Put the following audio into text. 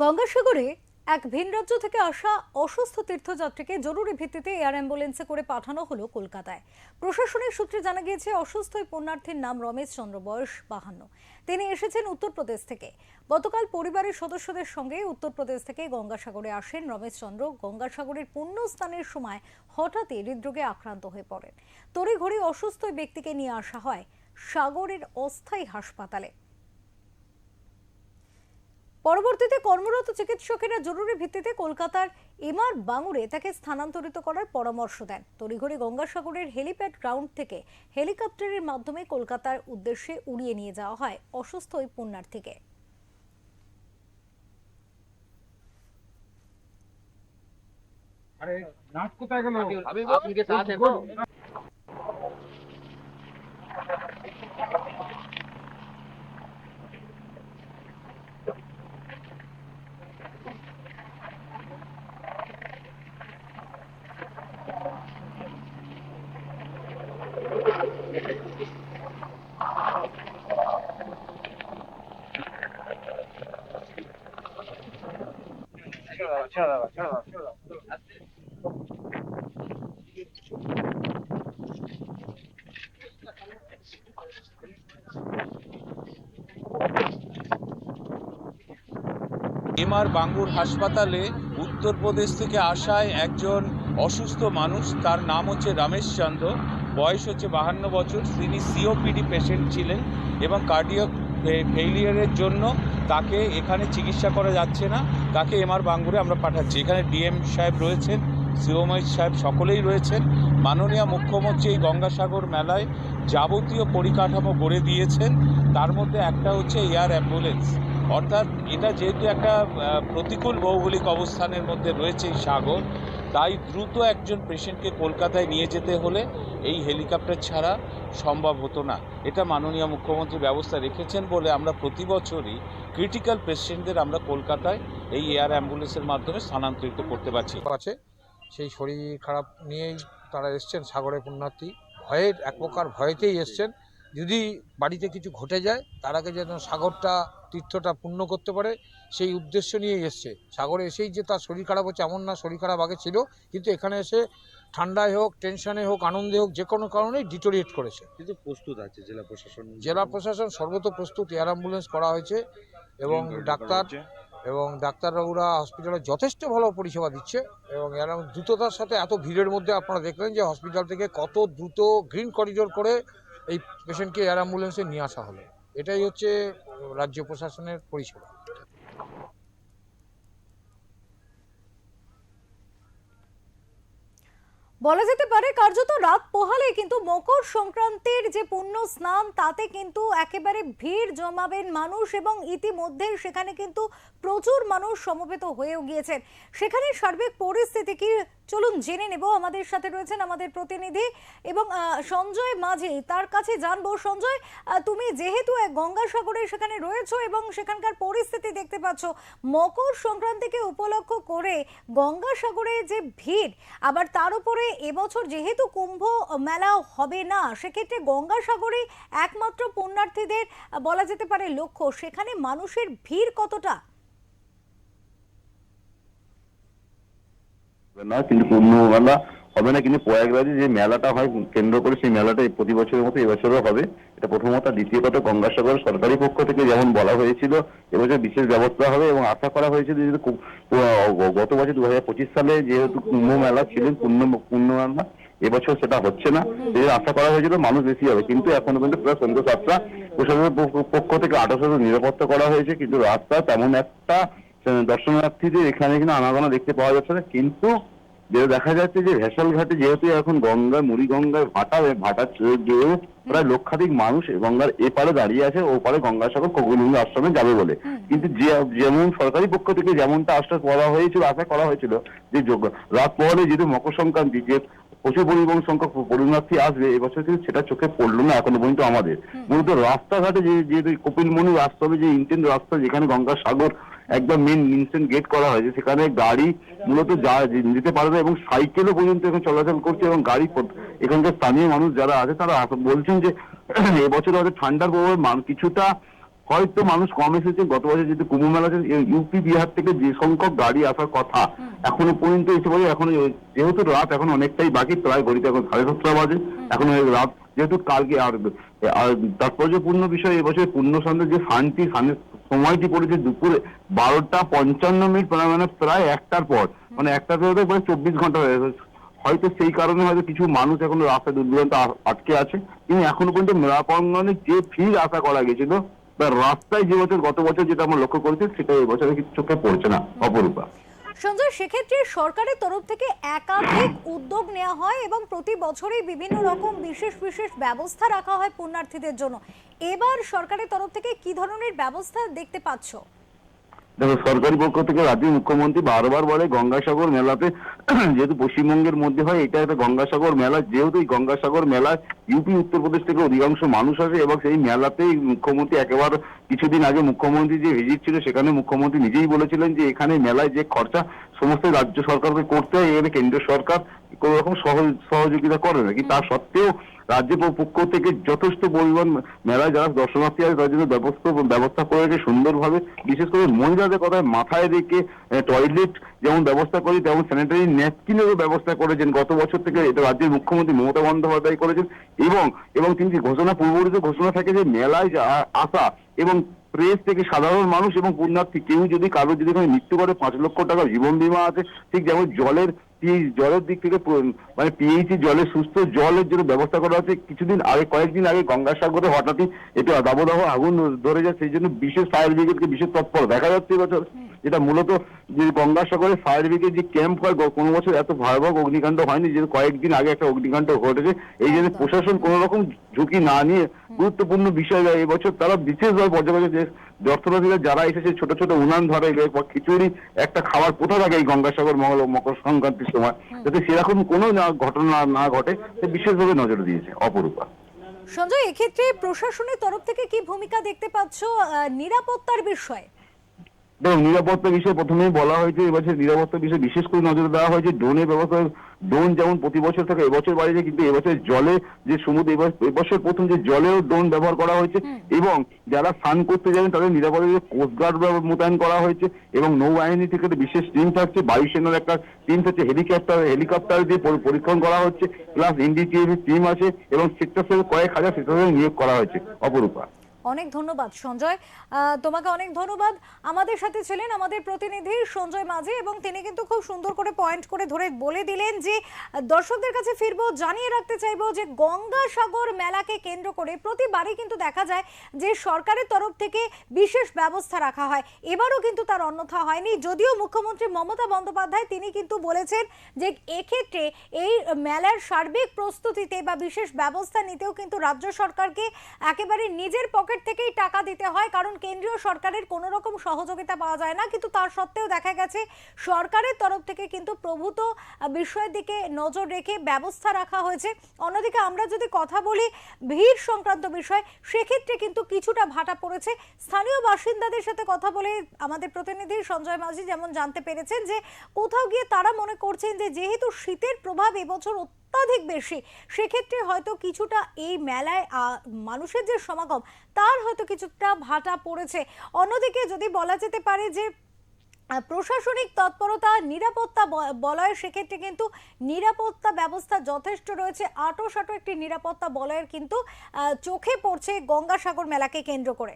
গঙ্গাসাগরে এক ভিন রাজ্য থেকে আসা অসুস্থ তীর্থযাত্রীকে জরুরি ভিত্তিতে এয়ার অ্যাম্বুলেন্সে করে পাঠানো হলো কলকাতায়। প্রশাসনিক সূত্রে জানা গিয়েছে, অসুস্থ পুণ্যার্থীর নাম রমেশ চন্দ্র, বয়স বাহান্ন। তিনি এসেছেন উত্তরপ্রদেশ থেকে। গতকাল পরিবারের সদস্যদের সঙ্গে উত্তরপ্রদেশ থেকে গঙ্গাসাগরে আসেন রমেশ চন্দ্র। গঙ্গাসাগরের পূর্ণ স্থানের সময় হঠাৎই হৃদরোগে আক্রান্ত হয়ে পড়েন। তড়িঘড়ি অসুস্থ ব্যক্তিকে নিয়ে আসা হয় সাগরের অস্থায়ী হাসপাতালে। পরবর্তীতে কর্মরত চিকিৎসকেরা জরুরি ভিত্তিতে কলকাতার এমআর বাঙুরে তাকে স্থানান্তরিত করার পরামর্শ দেন। তড়িঘড়ি গঙ্গাসাগরের হেলিপ্যাড গ্রাউন্ড থেকে হেলিকপ্টারের মাধ্যমে কলকাতার উদ্দেশ্যে উড়িয়ে নিয়ে যাওয়া হয় অসুস্থ ওই পুণ্যার্থীকে। আরে নাচ কোথায় গেল? আমি আপনাকে সাথে এমআর বাঙ্গুর হাসপাতালে উত্তরপ্রদেশ থেকে আসায় একজন অসুস্থ মানুষ, তার নাম হচ্ছে রমেশ চন্দ্র। বয়স হচ্ছে বাহান্ন বছর, তিনি সিওপিডি পেশেন্ট ছিলেন এবং কার্ডিয়ক ফেইলিয়ারের জন্য তাকে এখানে চিকিৎসা করা যাচ্ছে না, তাকে এমআর বাঙ্গুরে আমরা পাঠাচ্ছি। এখানে ডিএম সাহেব রয়েছেন সিওমই সাহেব সকলেই রয়েছেন। মাননীয় মুখ্যমন্ত্রী এই গঙ্গাসাগর মেলায় যাবতীয় পরিকাঠামো গড়ে দিয়েছেন। তার মধ্যে একটা হচ্ছে এয়ার অ্যাম্বুলেন্স। অর্থাৎ এটা যেহেতু একটা প্রতিকূল ভৌগোলিক অবস্থানের মধ্যে রয়েছে এই সাগর, তাই দ্রুত একজন পেশেন্টকে কলকাতায় নিয়ে যেতে হলে এই হেলিকপ্টার ছাড়া সম্ভব হতো না। এটা মাননীয় মুখ্যমন্ত্রী ব্যবস্থা রেখেছেন বলে আমরা প্রতি বছরই ক্রিটিক্যাল পেশেন্টদের আমরা কলকাতায় এই এয়ার অ্যাম্বুলেন্সের মাধ্যমে স্থানান্তরিত করতে পারছি। আছে। সেই শরীর খারাপ নিয়েই তারা এসছেন, সাগরে পুণ্যার্থী। ভয়ের এক প্রকার ভয়েতেই এসছেন। যদি বাড়িতে কিছু ঘটে যায় তার আগে যেন সাগরটা তীর্থটা পূর্ণ করতে পারে সেই উদ্দেশ্য নিয়েই এসছে। সাগরে এসেই যে তার শরীর খারাপ হচ্ছে এমন না শরীর খারাপ আগে ছিল কিন্তু এখানে এসে ঠান্ডায় হোক টেনশনে হোক আনন্দে হোক যে কোনো কারণেই ডিটোরিয়েট করেছে। কিন্তু প্রস্তুত আছে জেলা প্রশাসন। জেলা প্রশাসন সর্বত প্রস্তুত এয়ার অ্যাম্বুলেন্স করা হয়েছে এবং ডাক্তার এবং ডাক্তারবাবুরা হসপিটালে যথেষ্ট ভালো পরিষেবা দিচ্ছে এবং এরকম দ্রুততার সাথে এত ভিড়ের মধ্যে আপনারা দেখলেন যে হসপিটাল থেকে কত দ্রুত গ্রিন করিডোর করে এই পেশেন্টকে এয়ার অ্যাম্বুলেন্সে নিয়ে আসা হলো। এটাই হচ্ছে রাজ্য প্রশাসনের পরিষেবা। বলা যেতে পারে, কার্যত রাত পোহালে কিন্তু মকর সংক্রান্তির যে পুণ্য স্নান, তাতে কিন্তু একেবারে ভিড় জমাবেন মানুষ এবং ইতিমধ্যে সেখানে কিন্তু প্রচুর মানুষ সমবেত হয়েও গিয়েছেন। সেখানে সার্বিক পরিস্থিতি কি চলুন জেনে নেব, আমাদের সাথে রয়েছেন আমাদের প্রতিনিধি এবং সঞ্জয় মাঝি, তার কাছে জানব। সঞ্জয় তুমি যেহেতু গঙ্গাসাগরে সেখানে রয়েছো এবং সেখানকার পরিস্থিতি দেখতে পাচ্ছ, মকর সংক্রান্তিকে উপলক্ষ করে গঙ্গাসাগরে যে ভিড়, আবার তার উপরে এবছর যেহেতু কুম্ভ মেলা হবে না, সেক্ষেত্রে গঙ্গাসাগরে একমাত্র পুণ্যার্থীদের বলা যেতে পারে লক্ষ্য। সেখানে মানুষের ভিড় কতটা? না, কিন্তু পূর্ণ মেলা হবে না, কিন্তু প্রয়াগরাজে যে মেলাটা হয়, কেন্দ্র করে সেই মেলাটা প্রতি বছরের মতো এবছরও হবে। এটা প্রথমত দ্বিতীয় কথা, গঙ্গাসাগর সরকারি পক্ষ থেকে যেমন বলা হয়েছিল, এবছর বিশেষ ব্যবস্থা হবে এবং আশা করা হয়েছিল যে গত বছর দু সালে যেহেতু কুম্ভ মেলা ছিলেন, পূর্ণ পূর্ণ এবছর সেটা হচ্ছে না। এই আশা করা হয়েছিল মানুষ বেশি হবে, কিন্তু এখনও পর্যন্ত পুরো সন্ধ্যা সাতটা প্রশাসনের পক্ষ- থেকে আঠারোশো নিরাপত্তা করা হয়েছে, কিন্তু রাস্তা তেমন একটা দর্শনার্থীদের এখানে কিন্তু আনাগোনা দেখতে পাওয়া যাচ্ছে না। কিন্তু যেটা দেখা যাচ্ছে যে ভেসাল ঘাটে যেহেতু এখন গঙ্গা মুড়ি গঙ্গার ভাটা ভাটা গিয়েও প্রায় লক্ষাধিক মানুষ গঙ্গার এপারে দাঁড়িয়ে আছে ও পারে গঙ্গাসাগর কগুলুঙ্গ আশ্রমে যাবে বলে। কিন্তু যে যেমন সরকারি পক্ষ থেকে যেমনটা আশ্বাস করা হয়েছিল আশা করা হয়েছিল যে রাত পরে যেহেতু মকর সংক্রান্তি যে প্রচুর পরিমাণ সংখ্যক পরিণার্থী আসবে এবছর কিন্তু সেটা চোখে পড়ল না এখনও পর্যন্ত আমাদের। মূলত রাস্তাঘাটে যে যে কপিলমণি রাস্তাবে যে ইন্টেন রাস্তা যেখানে গঙ্গাসাগর একদম মেন ইনস্ট্যান্ট গেট করা হয়েছে। সেখানে গাড়ি মূলত যা যেতে পারবে এবং সাইকেলও পর্যন্ত এখন চলাচল করছে এবং গাড়ি এখানকার স্থানীয় মানুষ যারা আছে তারা বলছেন যে এবছর হয়তো ঠান্ডার প্রভাবে মান- কিছুটা হয়তো মানুষ কম এসেছে। গত বছর যেহেতু কুম্ভ মেলা ইউপি বিহার থেকে যে সংখ্যক গাড়ি আসার কথা এখনও পর্যন্ত এসে বলে এখন যেহেতু রাত এখন অনেকটাই বাকি প্রায় ঘড়িতে এখন সাড়ে সাতটা বাজে। এখন রাত যেহেতু কালকে আর তাৎপর্যপূর্ণ বিষয় এবছর পূর্ণ সন্ধ্যে যে শান্তি সময়টি পড়েছে দুপুরে বারোটা পঞ্চান্ন মিনিট মানে মানে প্রায় একটার পর। মানে একটার পর প্রায় চব্বিশ ঘণ্টা হয়ে গেছে। হয়তো সেই কারণে হয়তো কিছু মানুষ এখন রাস্তায় দূর দূরান্ত আটকে আছে। কিন্তু এখনও পর্যন্ত মেলা প্রাঙ্গনে যে ভিড় আশা করা গেছিল রাস্তায় যে বছর গত বছর যেটা আমরা লক্ষ্য করেছি, সেটা এবছরে কিছু চোখে পড়ছে না, অপরূপা। সঞ্জয়, সেক্ষেত্রে সরকারের তরফ থেকে একাধিক উদ্যোগ নেওয়া হয় এবং প্রতি বছরই বিভিন্ন রকম বিশেষ বিশেষ ব্যবস্থা রাখা হয় পুণ্যার্থীদের জন্য। এবার সরকারের তরফ থেকে কি ধরনের ব্যবস্থা দেখতে পাচ্ছ? দেখো, সরকারি পক্ষ থেকে রাজ্যের মুখ্যমন্ত্রী বারবার বলে গঙ্গাসাগর মেলাতে, যেহেতু পশ্চিমবঙ্গের মধ্যে হয়, এটা একটা গঙ্গাসাগর মেলা। যেহেতু এই গঙ্গাসাগর মেলা ইউপি, উত্তরপ্রদেশ থেকে অধিকাংশ মানুষ আসে, এবং সেই মেলাতেই মুখ্যমন্ত্রী একেবারে কিছুদিন আগে মুখ্যমন্ত্রী যে ভিজিট ছিল, সেখানে মুখ্যমন্ত্রী নিজেই বলেছিলেন যে এখানে মেলায় যে খরচা সমস্ত রাজ্য সরকারকে করতে হয়, এখানে কেন্দ্রীয় সরকার কোনো রকম সহযোগিতা করে না। কিন্তু তার সত্ত্বেও রাজ্য পক্ষ থেকে যথেষ্ট পরিমাণ মেলায় যারা দর্শনার্থী আছে, তাদের জন্য ব্যবস্থা ব্যবস্থা করে রেখে সুন্দরভাবে, বিশেষ করে মহিলাদের কথায় মাথায় রেখে টয়লেট যেমন ব্যবস্থা করি তেমন স্যানিটারি ন্যাপকিনেরও ব্যবস্থা করেছেন। গত বছর থেকে এটা রাজ্যের মুখ্যমন্ত্রী মমতা বন্দ্যোপাধ্যায় করেছেন। এবং এবং তিনি ঘোষণা পূর্বরিত ঘোষণা থাকে যে মেলায় আসা এবং প্রেস থেকে সাধারণ মানুষ এবং পুণ্যার্থী, কেউ যদি কারও যদি এখানে মৃত্যু করে পাঁচ লক্ষ টাকা জীবন বীমা আছে, ঠিক যেমন জলের জলের দিক থেকে মানে পিএইচি জলের সুস্থ জলের জন্য ব্যবস্থা করা হচ্ছে কিছুদিন আগে কয়েকদিন আগে গঙ্গাসাগরে হঠাৎই এটা দাবদাহ আগুন ধরে যায় সেই জন্য বিশেষ ফায়ার ব্রিগেডকে বিশেষ তৎপর। দেখা যাচ্ছে এবছর যেটা মূলত যে গঙ্গাসাগরে ফায়ার ব্রিগেড যে ক্যাম্প হয় কোনো বছর এত ভয়াবহ অগ্নিকাণ্ড হয়নি যে কয়েকদিন আগে একটা অগ্নিকাণ্ড ঘটেছে। এই জন্য প্রশাসন কোনো রকম ঝুঁকি না নিয়ে গুরুত্বপূর্ণ বিষয় এবছর তারা বিশেষভাবে পর্যবেক্ষণ যে যারা এসেছে ছোট ছোট উনান ধরে খিচুড়ি একটা খাওয়ার কোথা থাকে এই গঙ্গাসাগর মঙ্গল মকর সংক্রান্তির সময় যাতে সেরকম কোনো ঘটনা না ঘটে সে বিশেষভাবে নজর দিয়েছে অপরূপা। সঞ্জয় এক্ষেত্রে প্রশাসনের তরফ থেকে কি ভূমিকা দেখতে পাচ্ছ নিরাপত্তার বিষয়ে? দেখুন নিরাপত্তা বিষয়ে প্রথমেই বলা হয়েছে এবছর নিরাপত্তা বিষয়ে বিশেষ করে নজর দেওয়া হয়েছে ড্রোনের ব্যবস্থা ড্রোন যেমন প্রতি বছর থাকে এবছর বাড়িয়েছে কিন্তু এবছর জলে যে সমুদ্র এবছর প্রথম যে জলেও ড্রোন ব্যবহার করা হয়েছে এবং যারা স্নান করতে যাবেন তাদের নিরাপদে কোস্টগার্ড মোতায়েন করা হয়েছে এবং নৌবাহিনী থেকে একটা বিশেষ টিম থাকছে বায়ুসেনার একটা টিম থাকছে হেলিকপ্টার হেলিকপ্টার দিয়ে পরীক্ষণ করা হচ্ছে প্লাস এনডিটিএফ টিম আছে এবং সেক্টর কয়েক হাজার সেক্টর নিয়োগ করা হয়েছে অপরূপা। অনেক ধন্যবাদ, সঞ্জয়। তোমাকে অনেক ধন্যবাদ। আমাদের সাথে ছিলেন আমাদের প্রতিনিধি সঞ্জয় মাঝি এবং তিনি কিন্তু খুব সুন্দর করে পয়েন্ট করে ধরে বলে দিলেন যে, দর্শকদের কাছে ফিরবো, জানিয়ে রাখতে চাইব যে, গঙ্গাসাগর মেলাকে কেন্দ্র করে প্রতিবারই কিন্তু দেখা যায় যে, সরকারের তরফ থেকে বিশেষ ব্যবস্থা রাখা হয়। এবারও কিন্তু তার অন্যথা হয়নি। যদিও মুখ্যমন্ত্রী মমতা বন্দ্যোপাধ্যায় তিনি কিন্তু বলেছেন যে, এক্ষেত্রে এই মেলার সার্বিক প্রস্তুতিতে বা বিশেষ ব্যবস্থা নিতেও কিন্তু রাজ্য সরকারকে একেবারে নিজের পকেট থেকেই টাকা দিতে হয়, কারণ কেন্দ্রীয় সরকারের কোনো রকম সহযোগিতা পাওয়া যায় না। কিন্তু তার সত্ত্বেও দেখা গেছে, সরকারের তরফ থেকে কিন্তু প্রভূত বিষয়ের দিকে নজর রেখে ব্যবস্থা রাখা হয়েছে। অন্যদিকে আমরা যদি কথা বলি ভিড় সংক্রান্ত বিষয়, সেক্ষেত্রে কিন্তু কিছুটা ভাটা পড়েছে। স্থানীয় বাসিন্দাদের সাথে কথা বলে আমাদের প্রতিনিধি সঞ্জয় মাঝি যেমন জানতে পেরেছেন যে, কোথাও গিয়ে তারা মনে করছেন যে, যেহেতু শীতের প্রভাব এবছর অত্যাধিক বেশি। সেক্ষেত্রে হয়তো কিছুটা এই মেলায় মানুষের যে সমাগম, তার হয়তো কিছুটা ভাটা পড়েছে। অন্যদিকে যদি বলা যেতে পারে যে প্রশাসনিক তৎপরতা, নিরাপত্তা বলয় সেক্ষেত্রে কিন্তু নিরাপত্তা ব্যবস্থা যথেষ্ট রয়েছে। আটো সাটো একটি নিরাপত্তা বলয়ের কিন্তু চোখে পড়ছে গঙ্গাসাগর মেলাকে কেন্দ্র করে।